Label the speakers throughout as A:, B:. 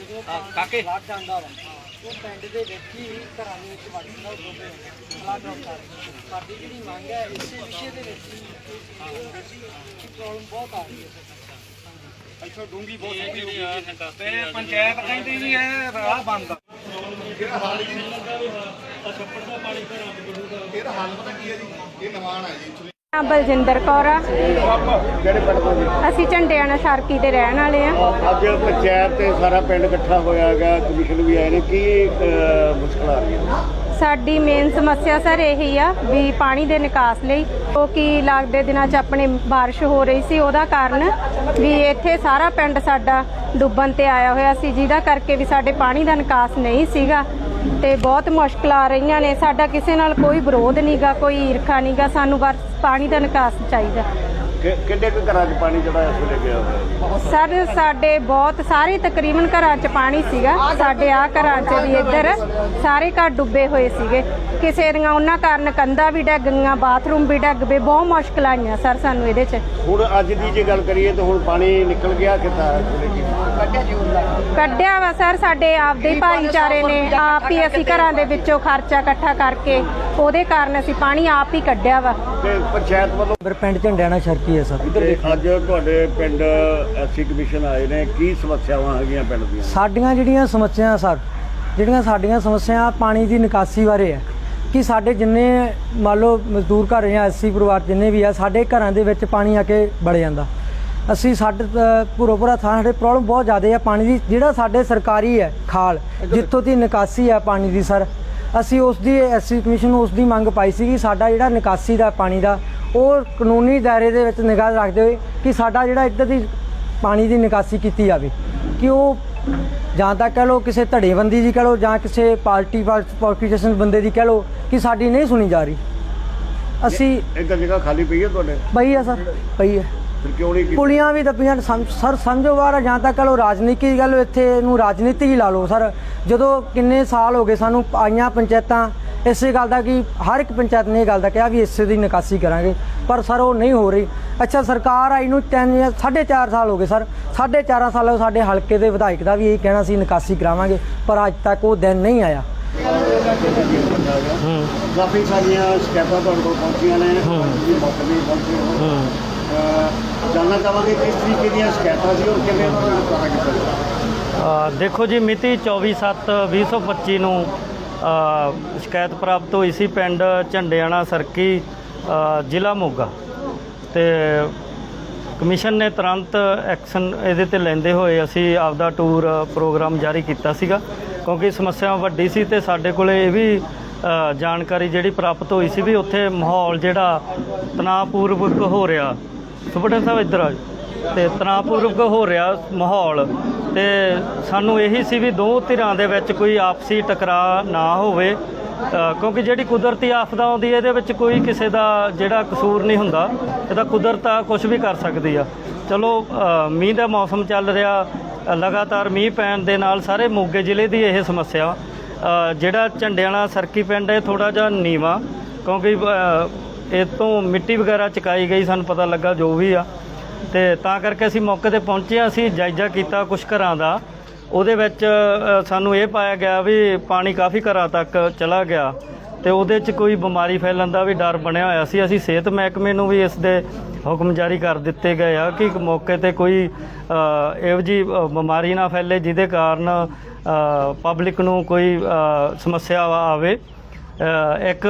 A: ਜਦੋਂ
B: ਹਾਂ, ਕਾਕੇ।
A: ਫਲੱਡ ਆਉਂਦਾ ਵਾ। ਉਹ ਪਿੰਡ ਦੇ ਵਿੱਚ ਹੀ ਘਰਾਂ ਦੇ ਵਿੱਚ ਵੜ ਜਾਂਦਾ ਉਹ ਡੋਬੇ ਫਲੱਡ ਆਉਂਦਾ ਸਾਡੀ ਜਿਹੜੀ ਮੰਗ ਹੈ ਇਸੇ ਵਿਸ਼ੇ ਦੇ ਵਿੱਚ ਹੀ ਪ੍ਰੋਬਲਮ ਬਹੁਤ ਆ ਰਹੀ ਹੈ।
B: ਇੱਥੋਂ ਡੂੰਗੀ ਬਹੁਤ ਸਿੱਧੀ ਹੋ ਗਈ ਤੇ ਪੰਚਾਇਤ ਕਹਿੰਦੀ ਵੀ ਇਹ ਰਾਹ ਬੰਦ
C: ਨਾਮ ਬਲਜਿੰਦਰ ਕੌਰ ਆ। ਅਸੀਂ ਝੰਡਿਆਣਾ ਸ਼ਰਕੀ ਦੇ ਰਹਿਣ ਵਾਲੇ ਆ।
D: ਅੱਜ ਪੰਚਾਇਤ ਤੇ ਸਾਰਾ ਪਿੰਡ ਇਕੱਠਾ ਹੋਇਆ ਹੈਗਾ ਕਮਿਸ਼ਨ ਵੀ ਆਏ ਨੇ। ਕੀ ਮੁਸ਼ਕਲ ਆ ਰਹੀ ਹੈ
C: ਸਾਡੀ ਮੇਨ ਸਮੱਸਿਆ ਸਰ ਇਹੀ ਆ ਵੀ ਪਾਣੀ ਦੇ ਨਿਕਾਸ ਲਈ। ਉਹ ਕੀ ਲੱਗਦੇ ਦਿਨਾਂ 'ਚ ਆਪਣੇ ਬਾਰਿਸ਼ ਹੋ ਰਹੀ ਸੀ ਉਹਦਾ ਕਾਰਨ ਵੀ ਇੱਥੇ ਸਾਰਾ ਪਿੰਡ ਸਾਡਾ ਡੁੱਬਣ ਤੇ ਆਇਆ ਹੋਇਆ ਸੀ ਜਿਹਦਾ ਕਰਕੇ ਵੀ ਸਾਡੇ ਪਾਣੀ ਦਾ ਨਿਕਾਸ ਨਹੀਂ ਸੀਗਾ। ਤੇ ਬਹੁਤ ਮੁਸ਼ਕਲ ਆ ਰਹੀਆਂ ਨੇ। ਸਾਡਾ ਕਿਸੇ ਨਾਲ ਕੋਈ ਵਿਰੋਧ ਨਹੀਂਗਾ ਕੋਈ ਈਰਖਾ ਨਹੀਂਗਾ ਸਾਨੂੰ ਬਸ ਪਾਣੀ ਦਾ ਨਿਕਾਸ ਚਾਹੀਦਾ।
D: ਕਿ- ਕਿੰਨੇ ਕੁ ਘਰਾਂ 'ਚ ਪਾਣੀ ਜਿਹੜਾ ਇਸ ਵੇਲੇ ਗਿਆ ਹੋਇਆ ਹੈ
C: ਸਰ ਸਾਡੇ ਬਹੁਤ ਸਾਰੇ ਤਕਰੀਬਨ ਘਰਾਂ 'ਚ ਪਾਣੀ ਸੀਗਾ। ਸਾਡੇ ਆ ਘਰਾਂ 'ਚ ਵੀ ਇੱਧਰ ਸਾਰੇ ਘਰ ਡੁੱਬੇ ਹੋਏ ਸੀਗੇ। ਕਿਸੇ ਦੀਆਂ ਉਹਨਾਂ ਕਾਰਨ ਕੰਧਾਂ ਵੀ ਡਿੱਗ ਗਈਆਂ ਬਾਥਰੂਮ ਵੀ ਡਿੱਗ ਪਏ। ਬਹੁਤ ਮੁਸ਼ਕਲਾਂ ਆਈਆਂ ਸਰ ਸਾਨੂੰ ਇਹਦੇ 'ਚ।
D: ਹੁਣ ਅੱਜ ਦੀ ਜੇ ਗੱਲ ਕਰੀਏ ਤਾਂ ਹੁਣ ਪਾਣੀ ਨਿਕਲ ਗਿਆ ਕਿੱਦਾਂ? ਇਸ ਵੇਲੇ ਕੀ
C: ਕੱਢਿਆ ਵਾ ਸਰ ਸਾਡੇ ਆਪਦੇ ਹੀ ਭਾਈਚਾਰੇ ਨੇ। ਆਪ ਹੀ ਅਸੀਂ ਘਰਾਂ ਦੇ ਵਿੱਚੋਂ ਖਰਚਾ ਇਕੱਠਾ ਕਰਕੇ ਉਹਦੇ ਕਾਰਨ ਅਸੀਂ ਪਾਣੀ ਆਪ ਹੀ ਕੱਢਿਆ ਵਾ।
D: ਤੇ ਪੰਚਾਇਤ ਵੱਲੋਂ
A: ਪਰ ਪਿੰਡ ਝੰਡਿਆਣਾ ਸ਼ਰਕੀ ਹੈ ਸਰ?
D: ਤੇ ਅੱਜ ਤੁਹਾਡੇ ਪਿੰਡ ਐਸਸੀ ਕਮਿਸ਼ਨ ਆਏ ਨੇ। ਕੀ ਸਮੱਸਿਆਵਾਂ ਹੈਗੀਆਂ ਪਿੰਡ ਦੀਆਂ?
A: ਸਾਡੀਆਂ ਜਿਹੜੀਆਂ ਸਮੱਸਿਆ ਸਰ ਜਿਹੜੀਆਂ ਸਾਡੀਆਂ ਸਮੱਸਿਆ ਪਾਣੀ ਦੀ ਨਿਕਾਸੀ ਬਾਰੇ ਹੈ। ਕਿ ਸਾਡੇ ਜਿੰਨੇ ਮੰਨ ਲਓ ਮਜ਼ਦੂਰ ਘਰ ਜਾਂ ਐਸਸੀ ਪਰਿਵਾਰ ਜਿੰਨੇ ਵੀ ਆ ਸਾਡੇ ਘਰਾਂ ਦੇ ਵਿੱਚ ਪਾਣੀ ਆ ਕੇ ਵੜ ਜਾਂਦਾ। ਅਸੀਂ ਸਾਡੇ ਪੂਰਾ ਪੂਰਾ ਥਾਂ ਸਾਡੇ ਪ੍ਰੋਬਲਮ ਬਹੁਤ ਜ਼ਿਆਦਾ ਆ ਪਾਣੀ ਦੀ। ਜਿਹੜਾ ਸਾਡੇ ਸਰਕਾਰੀ ਹੈ ਖਾਲ ਜਿੱਥੋਂ ਦੀ ਨਿਕਾਸੀ ਹੈ ਪਾਣੀ ਦੀ ਸਰ ਅਸੀਂ ਉਸ ਦੀ ਐਸਸੀ ਕਮਿਸ਼ਨ ਨੂੰ ਉਸ ਦੀ ਮੰਗ ਪਾਈ ਸੀ ਕਿ ਸਾਡਾ ਜਿਹੜਾ ਨਿਕਾਸੀ ਦਾ ਪਾਣੀ ਦਾ ਉਹ ਕਾਨੂੰਨੀ ਦਾਇਰੇ ਦੇ ਵਿੱਚ ਨਿਗਾਹ ਰੱਖਦੇ ਹੋਏ ਕਿ ਸਾਡਾ ਜਿਹੜਾ ਇੱਧਰ ਦੀ ਪਾਣੀ ਦੀ ਨਿਕਾਸੀ ਕੀਤੀ ਜਾਵੇ ਕਿ ਉਹ ਜਾਂ ਤਾਂ ਕਹਿ ਲਓ ਕਿਸੇ ਧੜੇਬੰਦੀ ਦੀ ਕਹਿ ਲਓ ਜਾਂ ਕਿਸੇ ਪਾਰਟੀ ਪੋਲੀਟੀਸ਼ੀਅਨ ਬੰਦੇ ਦੀ ਕਹਿ ਲਓ ਕਿ ਸਾਡੀ ਨਹੀਂ ਸੁਣੀ ਜਾ ਰਹੀ। ਅਸੀਂ
D: ਇੱਕ ਜਗ੍ਹਾ ਖਾਲੀ ਪਈ ਹੈ ਤੁਹਾਡੇ?
C: ਪਈ ਆ ਸਰ ਪਈ ਹੈ।
D: ਫਿਰ ਕਿਉਂ ਨਹੀਂ
C: ਪੁਲੀਆਂ ਵੀ ਦੱਬੀਆਂ ਨੇ, ਸਰ ਸਮਝੋ ਬਾਹਰ ਜਾਂ ਤਾਂ ਕਹ ਲਓ ਰਾਜਨੀਤੀ ਦੀ ਗੱਲ ਇੱਥੇ ਇਹਨੂੰ ਰਾਜਨੀਤੀ ਹੀ ਲਾ ਲਓ ਸਰ। ਜਦੋਂ ਕਿੰਨੇ ਸਾਲ ਹੋ ਗਏ ਸਾਨੂੰ ਆਈਆਂ ਪੰਚਾਇਤਾਂ ਇਸੇ ਗੱਲ ਦਾ ਕਿ ਹਰ ਇੱਕ ਪੰਚਾਇਤ ਨੇ ਇਹ ਗੱਲ ਦਾ ਕਿਹਾ ਵੀ ਇਸੇ ਦੀ ਨਿਕਾਸੀ ਕਰਾਂਗੇ ਪਰ ਸਰ ਉਹ ਨਹੀਂ ਹੋ ਰਹੀ। ਅੱਛਾ ਸਰਕਾਰ ਆਈ ਨੂੰ 3 ਜਾਂ 4.5 ਸਾਲ ਹੋ ਗਏ ਸਰ। 4.5 ਸਾਲ ਹੋ ਸਾਡੇ ਹਲਕੇ ਦੇ ਵਿਧਾਇਕ ਦਾ ਵੀ ਇਹ ਕਹਿਣਾ ਸੀ ਨਿਕਾਸੀ ਕਰਾਵਾਂਗੇ ਪਰ ਅੱਜ ਤੱਕ ਉਹ ਦਿਨ ਨਹੀਂ ਆਇਆ।
D: ਕਾਫੀ ਸਾਰੀਆਂ ਸ਼ਿਕਾਇਤਾਂ ਤੁਹਾਡੇ ਕੋਲ ਪਹੁੰਚੀਆਂ ਨੇ ਜੀ ਮੌਕੇ ਤੇ ਪਹੁੰਚੇ ਹੋ। ਅਹ, ਜਾਣਨਾ ਚਾਹਾਂਗੇ ਕਿਸ ਤਰੀਕੇ ਦੀਆਂ ਸ਼ਿਕਾਇਤਾਂ ਸੀ ਔਰ ਕਿਵੇਂ ਉਹਨਾਂ ਨੂੰ ਨਿਪਟਾਰਾ ਕੀਤਾ?
E: ਦੇਖੋ ਜੀ ਮਿਤੀ 24/7/2025 ਨੂੰ ਸ਼ਿਕਾਇਤ ਪ੍ਰਾਪਤ ਹੋਈ ਸੀ ਪਿੰਡ ਝੰਡਿਆਣਾ ਸਰਕੀ ਜ਼ਿਲ੍ਹਾ ਮੋਗਾ। ਤੇ ਕਮਿਸ਼ਨ ਨੇ ਤੁਰੰਤ ਐਕਸ਼ਨ ਇਹਦੇ ਤੇ ਲੈਂਦੇ ਹੋਏ ਅਸੀਂ ਆਪਦਾ ਟੂਰ ਪ੍ਰੋਗਰਾਮ ਜਾਰੀ ਕੀਤਾ ਸੀਗਾ, ਕਿਉਂਕਿ ਸਮੱਸਿਆ ਵੱਡੀ ਸੀ ਤੇ ਸਾਡੇ ਕੋਲੇ ਇਹ ਵੀ ਜਾਣਕਾਰੀ ਜਿਹੜੀ ਪ੍ਰਾਪਤ ਹੋਈ ਸੀ ਵੀ ਉੱਥੇ ਮਾਹੌਲ ਜਿਹੜਾ ਤਣਾਅਪੂਰਵਕ ਹੋ ਰਿਹਾ। ਸੁਪਰਡੈਂਟ ਸਾਹਿਬ ਇੱਧਰ ਆ ਤੇ ਤਣਾਅਪੂਰਵਕ ਹੋ ਰਿਹਾ ਮਾਹੌਲ। ਤੇ ਸਾਨੂੰ ਇਹੀ ਸੀ ਵੀ ਦੋ ਧਿਰਾਂ ਦੇ ਵਿੱਚ ਕੋਈ ਆਪਸੀ ਟਕਰਾਅ ਨਾ ਹੋਵੇ। ਕਿਉਂਕਿ ਜਿਹੜੀ ਕੁਦਰਤੀ ਆਫਤ ਆਉਂਦੀ ਹੈ ਇਹਦੇ ਵਿੱਚ ਕੋਈ ਕਿਸੇ ਦਾ ਜਿਹੜਾ ਕਸੂਰ ਨਹੀਂ ਹੁੰਦਾ। ਇਹਦਾ ਕੁਦਰਤ ਆ ਕੁਝ ਵੀ ਕਰ ਸਕਦੀ ਆ। ਚਲੋ ਮੀਂਹ ਦਾ ਮੌਸਮ ਚੱਲ ਰਿਹਾ। ਲਗਾਤਾਰ ਮੀਂਹ ਪੈਣ ਦੇ ਨਾਲ ਸਾਰੇ ਮੋਗੇ ਜ਼ਿਲ੍ਹੇ ਦੀ ਇਹ ਸਮੱਸਿਆ। ਅ, ਜਿਹੜਾ ਝੰਡਿਆਣਾ ਸਰਕੀ ਪਿੰਡ ਹੈ ਥੋੜਾ ਜਿਹਾ ਨੀਵਾ। ਕਿਉਂਕਿ ਇਹ ਤੋਂ ਮਿੱਟੀ ਵਗੈਰਾ ਚਕਾਈ ਗਈ ਸਾਨੂੰ ਪਤਾ ਲੱਗਾ ਜੋ ਵੀ ਆ। ਤੇ ਤਾਂ ਕਰਕੇ ਅਸੀਂ ਮੌਕੇ ਤੇ ਪਹੁੰਚੇ ਅਸੀਂ ਜਾਇਜ਼ਾ ਕੀਤਾ ਕੁਝ ਘਰਾਂ ਦਾ। ਉਹਦੇ ਵਿੱਚ ਸਾਨੂੰ ਇਹ ਪਾਇਆ ਗਿਆ ਵੀ ਪਾਣੀ ਕਾਫੀ ਘਰਾਂ ਤੱਕ ਚਲਾ ਗਿਆ। ਤੇ ਉਹਦੇ 'ਚ ਕੋਈ ਬਿਮਾਰੀ ਫੈਲਣ ਦਾ ਵੀ ਡਰ ਬਣਿਆ ਹੋਇਆ ਸੀ। ਅਸੀਂ ਸਿਹਤ ਮਹਿਕਮੇ ਨੂੰ ਵੀ ਇਸ ਦੇ ਹੁਕਮ ਜਾਰੀ ਕਰ ਦਿੱਤੇ ਗਏ ਆ ਕਿ ਮੌਕੇ ਤੇ ਕੋਈ ਇਹੋ ਜੀ ਬਿਮਾਰੀ ਨਾ ਫੈਲੇ, ਜਿਹਦੇ ਕਾਰਨ ਪਬਲਿਕ ਨੂੰ ਕੋਈ ਸਮੱਸਿਆ ਆਵੇ। ਇੱਕ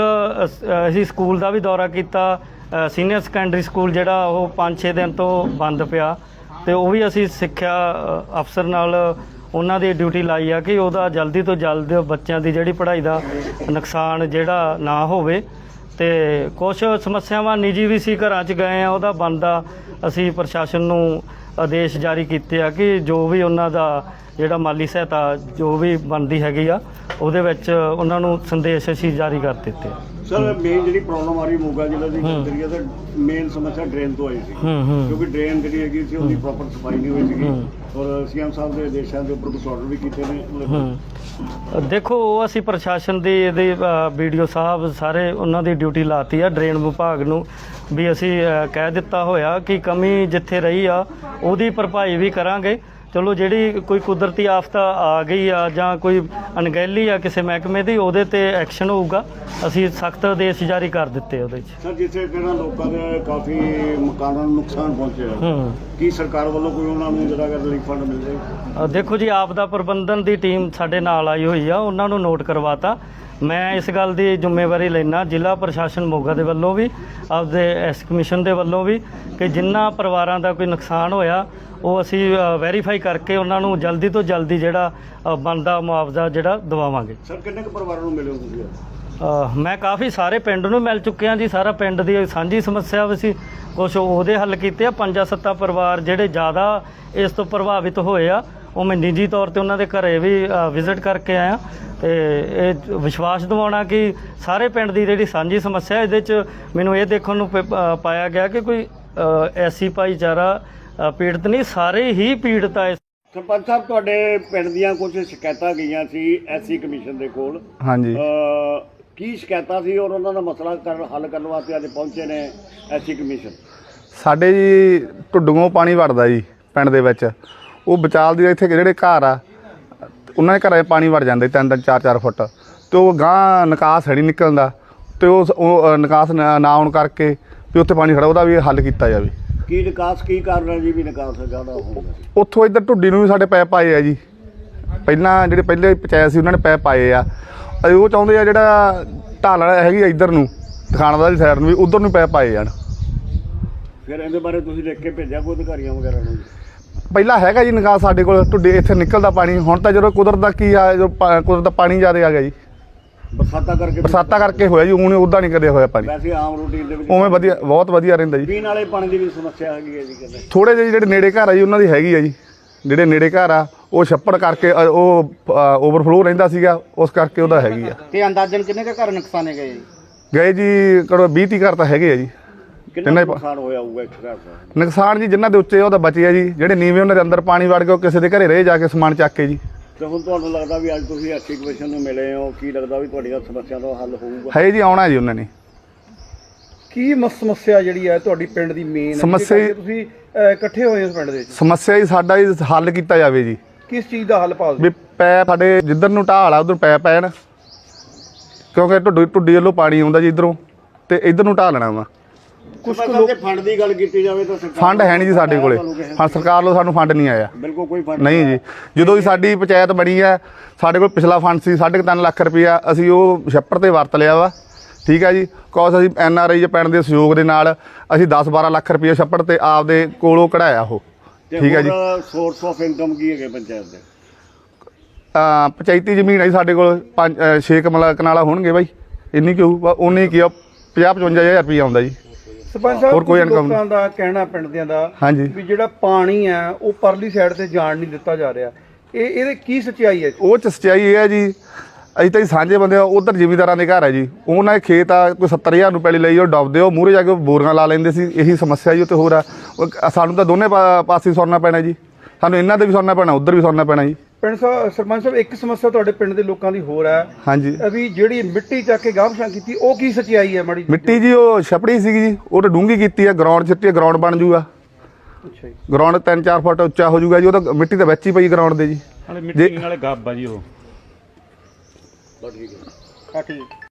E: ਅਸੀਂ ਸਕੂਲ ਦਾ ਵੀ ਦੌਰਾ ਕੀਤਾ। ਸੀਨੀਅਰ ਸੈਕੰਡਰੀ ਸਕੂਲ ਜਿਹੜਾ ਉਹ 5-6 ਦਿਨ ਤੋਂ ਬੰਦ ਪਿਆ ਤੇ ਉਹ ਵੀ ਅਸੀਂ ਸਿੱਖਿਆ ਅਫਸਰ ਨਾਲ ਉਹਨਾਂ ਦੀ ਡਿਊਟੀ ਲਾਈ ਆ ਕਿ ਉਹਦਾ ਜਲਦੀ ਤੋਂ ਜਲਦ ਬੱਚਿਆਂ ਦੀ ਜਿਹੜੀ ਪੜ੍ਹਾਈ ਦਾ ਨੁਕਸਾਨ ਜਿਹੜਾ ਨਾ ਹੋਵੇ ਤੇ ਕੁਝ ਸਮੱਸਿਆਵਾਂ ਨਿੱਜੀ ਵੀ ਸੀ ਘਰਾਂ 'ਚ ਗਏ ਆ, ਉਹਦਾ ਬਣਦਾ ਅਸੀਂ ਪ੍ਰਸ਼ਾਸਨ ਨੂੰ ਆਦੇਸ਼ ਜਾਰੀ ਕੀਤੇ ਆ ਕਿ ਜੋ ਵੀ ਉਹਨਾਂ ਦਾ ਜਿਹੜਾ ਮਾਲੀ ਸਹਾਇਤਾ ਜੋ ਵੀ ਬਣਦੀ ਹੈਗੀ ਆ ਉਹਦੇ ਵਿੱਚ ਉਹਨਾਂ ਨੂੰ ਸੰਦੇਸ਼ ਅਸੀਂ ਜਾਰੀ ਕਰ ਦਿੱਤੇ।
D: ਸਰ ਮੇਨ ਜਿਹੜੀ ਪ੍ਰੋਬਲਮ ਆ ਰਹੀ ਮੋਗਾ ਜ਼ਿਲ੍ਹੇ ਦੀ ਕਰੀਏ ਤਾਂ ਮੇਨ ਸਮੱਸਿਆ ਡਰੇਨ ਤੋਂ ਆਈ ਸੀ। ਕਿਉਂਕਿ ਡਰੇਨ ਜਿਹੜੀ ਹੈਗੀ ਸੀ ਉਹਦੀ ਪ੍ਰੋਪਰ ਸਫ਼ਾਈ ਨਹੀਂ ਹੋਈ ਸੀਗੀ। ਔਰ ਸੀਐਮ ਸਾਹਿਬ ਦੇ ਆਦੇਸ਼ਾਂ ਦੇ ਉੱਪਰ ਕੁਝ ਆਰਡਰ ਵੀ ਕੀਤੇ ਨੇ।
E: ਦੇਖੋ ਉਹ ਅਸੀਂ ਪ੍ਰਸ਼ਾਸਨ ਦੀ ਇਹਦੇ ਵੀਡੀਓ ਸਾਹਿਬ ਸਾਰੇ ਉਹਨਾਂ ਦੀ ਡਿਊਟੀ ਲਾਤੀ ਆ ਡਰੇਨ ਵਿਭਾਗ ਨੂੰ। ਵੀ ਅਸੀਂ ਅ, ਕਹਿ ਦਿੱਤਾ ਹੋਇਆ ਕਿ ਕਮੀ ਜਿੱਥੇ ਰਹੀ ਆ ਉਹਦੀ ਭਰਪਾਈ ਵੀ ਕਰਾਂਗੇ। ਚਲੋ ਜਿਹੜੀ ਕੋਈ ਕੁਦਰਤੀ ਆਫਤ ਆ ਗਈ ਆ ਜਾਂ ਕੋਈ ਅਣਗਹਿਲੀ ਆ ਕਿਸੇ ਮਹਿਕਮੇ ਦੀ ਉਹਦੇ ਤੇ ਐਕਸ਼ਨ ਹੋਊਗਾ। ਅਸੀਂ ਸਖਤ ਆਦੇਸ਼ ਜਾਰੀ ਕਰ ਦਿੱਤੇ ਉਹਦੇ 'ਚ।
D: ਸਰ ਜਿੱਥੇ ਜਿਹੜਾ ਲੋਕਾਂ ਦੇ ਕਾਫੀ ਮਕਾਨਾਂ ਨੂੰ ਨੁਕਸਾਨ ਪਹੁੰਚਿਆ
E: ਹੂੰ
D: ਕੀ ਸਰਕਾਰ ਵੱਲੋਂ ਕੋਈ ਉਹਨਾਂ ਨੂੰ ਜਿਹੜਾ ਕਿ ਰਿਲੀਫ ਫੰਡ ਮਿਲ ਜਾਏ
E: ਅ, ਦੇਖੋ ਜੀ ਆਪ ਦਾ ਪ੍ਰਬੰਧਨ ਦੀ ਟੀਮ ਸਾਡੇ ਨਾਲ ਆਈ ਹੋਈ ਆ ਉਹਨਾਂ ਨੂੰ ਨੋਟ ਕਰਵਾਤਾ। ਮੈਂ ਇਸ ਗੱਲ ਦੀ ਜ਼ਿੰਮੇਵਾਰੀ ਲੈਣਾ ਜ਼ਿਲ੍ਹਾ ਪ੍ਰਸ਼ਾਸਨ ਮੋਗਾ ਦੇ ਵੱਲੋਂ ਵੀ ਆਪਦੇ ਐਸ ਕਮਿਸ਼ਨ ਦੇ ਵੱਲੋਂ ਵੀ ਕਿ ਜਿੰਨਾ ਪਰਿਵਾਰਾਂ ਦਾ ਕੋਈ ਨੁਕਸਾਨ ਹੋਇਆ ਉਹ ਅਸੀਂ ਵੈਰੀਫਾਈ ਕਰਕੇ ਉਹਨਾਂ ਨੂੰ ਜਲਦੀ ਤੋਂ ਜਲਦੀ ਜਿਹੜਾ ਅ, ਬਣਦਾ ਮੁਆਵਜ਼ਾ ਜਿਹੜਾ ਦਵਾਵਾਂਗੇ।
D: ਸਰ ਕਿੰਨੇ ਕੁ ਪਰਿਵਾਰਾਂ ਨੂੰ ਮਿਲੇ ਹੋ ਤੁਸੀਂ
E: ਮੈਂ ਕਾਫੀ ਸਾਰੇ ਪਿੰਡ ਨੂੰ ਮਿਲ ਚੁੱਕਿਆ ਜੀ ਸਾਰਾ ਪਿੰਡ ਦੀ ਸਾਂਝੀ ਸਮੱਸਿਆ ਵੀ ਸੀ। ਕੁਝ ਉਹਦੇ ਹੱਲ ਕੀਤੇ ਆ ਪੰਜਾਂ ਸੱਤਾਂ ਪਰਿਵਾਰ ਜਿਹੜੇ ਜ਼ਿਆਦਾ ਇਸ ਤੋਂ ਪ੍ਰਭਾਵਿਤ ਹੋਏ ਆ ਉਹ ਮੈਂ ਨਿੱਜੀ ਤੌਰ ਤੇ ਉਹਨਾਂ ਦੇ ਘਰੇ ਵੀ ਵਿਜ਼ਿਟ ਕਰਕੇ ਆਇਆ। ਤੇ ਇਹ ਵਿਸ਼ਵਾਸ ਦਿਵਾਉਣਾ ਕਿ ਸਾਰੇ ਪਿੰਡ ਦੀ ਜਿਹੜੀ ਸਾਂਝੀ ਸਮੱਸਿਆ ਇਹਦੇ ਚ ਮੈਨੂੰ ਇਹ ਦੇਖਣ ਨੂੰ ਪ- ਪਾਇਆ ਗਿਆ ਕਿ ਕੋਈ ਐਸੀ ਭਾਈਚਾਰਾ ਪੀੜਤ ਨਹੀਂ ਸਾਰੇ ਹੀ ਪੀੜਤ ਆ ਇਸ
D: ਸਰਪੰਚ ਸਾਹਿਬ ਤੁਹਾਡੇ ਪਿੰਡ ਦੀਆਂ ਕੁਝ ਸ਼ਿਕਾਇਤਾਂ ਗਈਆਂ ਸੀ ਐਸਸੀ ਕਮਿਸ਼ਨ ਦੇ ਕੋਲ।
F: ਹਾਂਜੀ।
D: ਅਹ ਕੀ ਸ਼ਿਕਾਇਤਾਂ ਸੀ ਔਰ ਉਹਨਾਂ ਦਾ ਮਸਲਾ ਕਰਨ ਹੱਲ ਕਰਨ ਵਾਸਤੇ ਅੱਜ ਪਹੁੰਚੇ ਨੇ ਐਸਸੀ ਕਮਿਸ਼ਨ?
F: ਸਾਡੇ ਜੀ ਢੁੱਡੂੋਂ ਪਾਣੀ ਵੜਦਾ ਜੀ ਪਿੰਡ ਦੇ ਵਿੱਚ। ਉਹ ਬਚਾਲ ਦੀ ਇੱਥੇ ਜਿਹੜੇ ਘਰ ਆ ਉਹਨਾਂ ਦੇ ਘਰਾਂ 'ਚ ਪਾਣੀ ਵੜ ਜਾਂਦੇ ਤਿੰਨ ਤਿੰਨ ਚਾਰ ਚਾਰ ਫੁੱਟ। ਤੇ ਉਹ ਗਾਂ ਨਿਕਾਸ ਹੈ ਨਹੀਂ ਨਿਕਲਦਾ ਤੇ ਉਸ ਉਹ ਅ, ਨਿਕਾਸ ਨਾ ਨਾ ਆਉਣ ਕਰਕੇ ਵੀ ਉੱਥੇ ਪਾਣੀ ਖੜਾ ਉਹਦਾ ਵੀ ਹੱਲ ਕੀਤਾ ਜਾਵੇ।
D: ਕੀ ਨਿਕਾਸ ਕੀ ਕਾਰਨ ਜੀ ਵੀ ਨਿਕਾਸ ਜ਼ਿਆਦਾ ਹੋਊਗਾ
F: ਉੱਥੋਂ ਇੱਧਰ ਢੁੱਡੀ ਨੂੰ ਵੀ ਸਾਡੇ ਪੈਪ ਆਏ ਆ ਜੀ। ਪਹਿਲਾਂ ਜਿਹੜੇ ਪਹਿਲੇ ਪੰਚਾਇਤ ਸੀ ਉਹਨਾਂ ਨੇ ਪੈਪ ਪਾਏ ਆ। ਅਸੀਂ ਉਹ ਚਾਹੁੰਦੇ ਆ ਜਿਹੜਾ ਢਾਲ ਵਾਲਾ ਹੈਗੀ ਆ ਇੱਧਰ ਨੂੰ ਦਿਖਾਣ ਵਾਲੀ ਸਾਈਡ ਨੂੰ ਵੀ ਉਧਰ ਨੂੰ ਪੈਪ ਪਾਏ ਜਾਣ।
D: ਫਿਰ ਇਹਦੇ ਬਾਰੇ ਤੁਸੀਂ ਲਿਖ ਕੇ ਭੇਜਿਆ ਕੋਈ ਅਧਿਕਾਰੀਆਂ ਵਗੈਰਾ ਨੂੰ?
F: ਪਹਿਲਾਂ ਹੈਗਾ ਜੀ ਨਿਕਾਸ ਸਾਡੇ ਕੋਲ ਢੁੱਡੇ ਇੱਥੇ ਨਿਕਲਦਾ ਪਾਣੀ ਹੁਣ ਤਾਂ ਜਦੋਂ ਕੁਦਰਤ ਦਾ ਕੀ ਆ ਜੋ ਪਾ- ਕੁਦਰਤ ਦਾ ਪਾਣੀ ਜ਼ਿਆਦਾ ਆ ਗਿਆ ਜੀ।
D: ਬਰਸਾਤਾਂ ਕਰਕੇ
F: ਬਰਸਾਤਾਂ ਕਰਕੇ ਹੋਇਆ ਜੀ ਹੁਣ ਉਦਾਂ ਨਹੀਂ ਕਦੇ ਹੋਇਆ ਪਾਣੀ।
D: ਵੈਸੇ ਆਮ ਰੂਟੀਨ ਦੇ ਵਿੱਚ
F: ਉਵੇਂ ਵਧੀਆ ਬਹੁਤ ਵਧੀਆ ਰਹਿੰਦਾ ਜੀ।
D: ਪੀਣ ਵਾਲੇ ਪਾਣੀ ਦੀ ਵੀ ਸਮੱਸਿਆ ਹੈਗੀ ਹੈ ਜੀ ਕਹਿੰਦੇ।
F: ਥੋੜੇ ਜਿਹੇ ਜਿਹੜੇ ਨੇੜੇ ਘਰ ਆ ਜੀ ਉਹਨਾਂ ਦੀ ਹੈਗੀ ਆ ਜੀ। ਜਿਹੜੇ ਨੇੜੇ ਘਰ ਆ ਉਹ ਛੱਪੜ ਕਰਕੇ ਅ, ਉਹ ਓਵਰਫਲੋ ਰਹਿੰਦਾ ਸੀਗਾ ਉਸ ਕਰਕੇ ਉਹਦਾ ਹੈਗੀ ਆ।
B: ਤੇ ਅੰਦਾਜ਼ਨ ਕਿੰਨੇ ਕੁ ਘਰ ਨੁਕਸਾਨੇ ਗਏ ਜੀ?
F: ਗਏ ਜੀ ਕਰੋ 20 30 ਘਰ ਤਾਂ ਹੈਗੇ ਆ ਜੀ।
D: ਕਿੰਨਾ
F: ਹੀ ਪਾ-
D: ਨੁਕਸਾਨ ਹੋਇਆ ਹੋਊਗਾ ਇੱਕ ਘਰ ਦਾ?
F: ਨੁਕਸਾਨ ਜੀ ਜਿਨ੍ਹਾਂ ਦੇ ਉੱਚੇ ਆ ਉਹ ਤਾਂ ਬਚੇ ਆ ਜੀ। ਜਿਹੜੇ ਨੀਵੇਂ ਉਹਨਾਂ ਦੇ ਅੰਦਰ ਪਾਣੀ ਵੜ ਗਿਆ ਉਹ ਕਿਸੇ ਦੇ ਘਰੇ ਰਹੇ ਜਾ ਕੇ ਸਮਾਨ ਚੱਕ ਕੇ ਜੀ।
D: ਤੇ ਹੁਣ ਤੁਹਾਨੂੰ ਲੱਗਦਾ ਵੀ ਅੱਜ ਤੁਸੀਂ ਐਸਸੀ ਕਮਿਸ਼ਨ ਨੂੰ ਮਿਲੇ ਹੋ ਕੀ ਲੱਗਦਾ ਵੀ ਤੁਹਾਡੀਆਂ ਸਮੱਸਿਆ ਦਾ ਹੱਲ ਹੋਊਗਾ?
F: ਹੈ ਜੀ ਆਉਣਾ ਜੀ ਉਹਨਾਂ ਨੇ।
G: ਕੀ ਮਸ ਸਮੱਸਿਆ ਜਿਹੜੀ ਹੈ ਤੁਹਾਡੀ ਪਿੰਡ ਦੀ ਮੇਨ
F: ਸਮੱਸਿਆ-
G: ਤੁਸੀਂ ਅਹ, ਇਕੱਠੇ ਹੋਏ ਹੋ ਇਸ ਪਿੰਡ ਦੇ ਵਿੱਚ।
F: ਸਮੱਸਿਆ ਜੀ ਸਾਡਾ ਜੀ ਹੱਲ ਕੀਤਾ ਜਾਵੇ ਜੀ।
G: ਕਿਸ ਚੀਜ਼ ਦਾ ਹੱਲ ਭਾਲਦੇ
F: ਵੀ ਪੈਪ ਸਾਡੇ ਜਿੱਧਰ ਨੂੰ ਢਾਲ ਆ ਉਧਰ ਪੈਪ ਪੈਣ। ਕਿਉਂਕਿ ਢੁੱਡੀ ਢੁੱਡੀ ਵੱਲੋਂ ਪਾਣੀ ਆਉਂਦਾ ਜੀ ਇਧਰੋਂ ਤੇ ਇਧਰ ਨੂੰ ਢਾਹ ਲੈਣਾ ਵਾ।
D: ਕੁਝ ਲੋਕ ਫੰਡ ਦੀ ਗੱਲ ਕੀਤੀ ਜਾਵੇ ਤਾਂ ਸਰਕਾਰ
F: ਫੰਡ ਹੈ ਨਹੀਂ ਜੀ ਸਾਡੇ ਕੋਲੇ। ਹਾਂ ਸਰਕਾਰ ਵੱਲੋਂ ਸਾਨੂੰ ਫੰਡ ਨਹੀਂ ਆਇਆ।
D: ਬਿਲਕੁਲ ਕੋਈ ਫੰਡ
F: ਨਹੀਂ ਜੀ। ਜਦੋਂ ਦੀ ਸਾਡੀ ਪੰਚਾਇਤ ਬਣੀ ਹੈ ਸਾਡੇ ਕੋਲ ਪਿਛਲਾ ਫੰਡ ਸੀ 3.5 ਲੱਖ ਰੁਪਇਆ ਅਸੀਂ ਉਹ ਛੱਪੜ ਤੇ ਵਰਤ ਲਿਆ ਵਾ। ਠੀਕ ਹੈ ਜੀ। ਕੋਸ ਅਸੀਂ ਐਨ ਆਰ ਆਈ ਪਿੰਡ ਦੇ ਸਹਿਯੋਗ ਦੇ ਨਾਲ ਅਸੀਂ 10-12 ਲੱਖ ਰੁਪਇਆ ਛੱਪੜ ਤੇ ਆਪਦੇ ਕੋਲੋਂ ਕਢਾਇਆ ਉਹ। ਠੀਕ ਹੈ ਜੀ।
D: ਸੋਰਸ ਆਫ ਇਨਕਮ ਕੀ ਹੈਗੇ ਪੰਚਾਇਤ ਦੇ?
F: ਪੰਚਾਇਤੀ ਜ਼ਮੀਨ ਹੈ ਜੀ ਸਾਡੇ ਕੋਲ। 5 6 ਕਮਲਾ ਕਨਾਲਾ ਹੋਣਗੇ ਬਾਈ। ਇੰਨੀ ਕਿਉਂ ਉਨੀ ਕੀ 50 55000 ਰੁਪਇਆ ਆਉਂਦਾ ਜੀ।
G: ਸਰਪੰਚ ਸਾਹਿਬ
F: ਹੋਰ ਕੋਈ
G: ਲੋਕਾਂ ਦਾ ਕਹਿਣਾ ਪਿੰਡ ਦਿਆਂ ਦਾ
F: ਹਾਂਜੀ।
G: ਵੀ ਜਿਹੜਾ ਪਾਣੀ ਹੈ ਉਹ ਪਰਲੀ ਸਾਈਡ ਤੇ ਜਾਣ ਨਹੀਂ ਦਿੱਤਾ ਜਾ ਰਿਹਾ। ਇਹ ਇਹਦੇ ਕੀ ਸੱਚਾਈ ਹੈ
F: ਉਹ ਚ ਸਚਾਈ ਇਹ ਹੈ ਜੀ ਅਸੀਂ ਤਾਂ ਜੀ ਸਾਂਝੇ ਬੰਦੇ ਆ ਉਧਰ ਜ਼ਿਮੀਦਾਰਾਂ ਦੇ ਘਰ ਹੈ ਜੀ। ਉਹਨਾਂ ਦੇ ਖੇਤ ਆ ਕੋਈ 70000 ਨੂੰ ਪੈਲੀ ਲਈ ਉਹ ਡੁੱਬਦੇ ਉਹ ਮੂਹਰੇ ਜਾ ਕੇ ਬੋਰੀਆਂ ਲਾ ਲੈਂਦੇ ਸੀ ਇਹੀ ਸਮੱਸਿਆ ਜੀ ਉੱਥੇ ਹੋਰ ਆ। ਉਹ ਸਾਨੂੰ ਤਾਂ ਦੋਨੇ ਪਾ- ਪਾਸੇ ਸੁਣਨਾ ਪੈਣਾ ਜੀ। ਸਾਨੂੰ ਇਹਨਾਂ ਦੇ ਵੀ ਸੁਣਨਾ ਪੈਣਾ ਉਧਰ ਵੀ ਸੁਣਨਾ ਪੈਣਾ ਜੀ।
G: ਪਿੰਡ ਸਾਹਿਬ ਸਰਪੰਚ ਸਾਹਿਬ ਇੱਕ ਸਮੱਸਿਆ ਤੁਹਾਡੇ ਪਿੰਡ ਦੇ ਲੋਕਾਂ ਦੀ ਹੋਰ ਹੈ।
F: ਹਾਂਜੀ।
G: ਵੀ ਜਿਹੜੀ ਮਿੱਟੀ ਚੱਕ ਕੇ ਗਾਂਵਸ਼ਾਂ ਕੀਤੀ ਉਹ ਕੀ ਸੱਚਾਈ ਹੈ ਮਾੜੀ?
F: ਮਿੱਟੀ ਜੀ ਉਹ ਛਪੜੀ ਸੀਗੀ ਜੀ ਉਹ ਤਾਂ ਡੂੰਗੀ ਕੀਤੀ ਆ ਗਰਾਊਂਡ ਛਿੱਟੀ ਗਰਾਊਂਡ ਬਣ ਜੂਗਾ।
G: ਅੱਛਾ ਜੀ।
F: ਗਰਾਊਂਡ 3-4 ਫੁੱਟ ਉੱਚਾ ਹੋ ਜੂਗਾ ਜੀ ਉਹ ਤਾਂ ਮਿੱਟੀ ਤਾਂ ਵਿੱਚ ਹੀ ਪਈ ਗਰਾਊਂਡ ਦੇ ਜੀ।
H: ਨਾਲੇ ਮਿੱਟੀ ਨਾਲੇ ਗੱਬ ਆ ਜੀ ਉਹ।
D: ਠੀਕ ਹੈ।